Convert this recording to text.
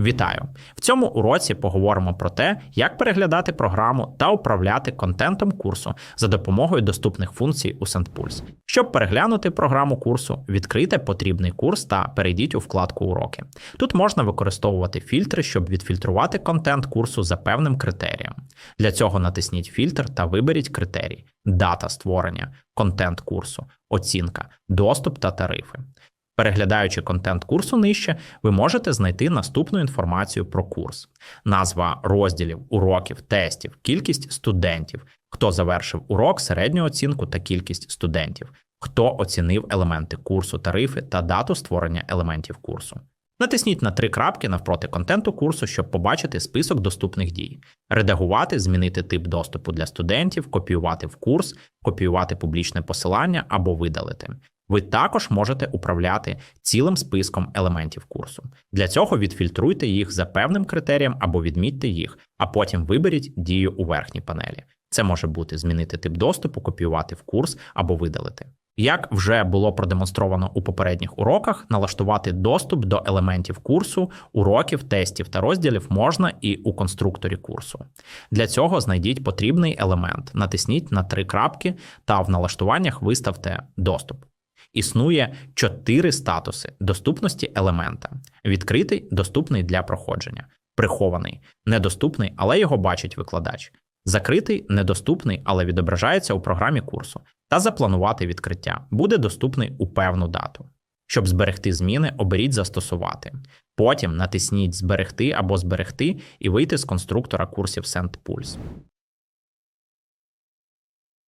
Вітаю! В цьому уроці поговоримо про те, як переглядати програму та управляти контентом курсу за допомогою доступних функцій у SendPulse. Щоб переглянути програму курсу, відкрийте потрібний курс та перейдіть у вкладку Уроки. Тут можна використовувати фільтри, щоб відфільтрувати контент курсу за певним критерієм. Для цього натисніть фільтр та виберіть критерій: дата створення, контент курсу, оцінка, доступ та тарифи. Переглядаючи контент курсу нижче, ви можете знайти наступну інформацію про курс: назва розділів, уроків, тестів, кількість студентів, хто завершив урок, середню оцінку та кількість студентів, хто оцінив елементи курсу, тарифи та дату створення елементів курсу. Натисніть на три крапки навпроти контенту курсу, щоб побачити список доступних дій: редагувати, змінити тип доступу для студентів, копіювати в курс, копіювати публічне посилання або видалити. Ви також можете управляти цілим списком елементів курсу. Для цього відфільтруйте їх за певним критерієм або відмітьте їх, а потім виберіть дію у верхній панелі. Це може бути змінити тип доступу, копіювати в курс або видалити. Як вже було продемонстровано у попередніх уроках, налаштувати доступ до елементів курсу, уроків, тестів та розділів можна і у конструкторі курсу. Для цього знайдіть потрібний елемент, натисніть на три крапки та в налаштуваннях виставте доступ. Існує чотири статуси доступності елемента: відкритий, доступний для проходження, прихований, недоступний, але його бачить викладач, закритий, недоступний, але відображається у програмі курсу, та запланувати відкриття буде доступний у певну дату. Щоб зберегти зміни, оберіть Застосувати. Потім натисніть Зберегти або Зберегти і вийти з конструктора курсів SendPulse.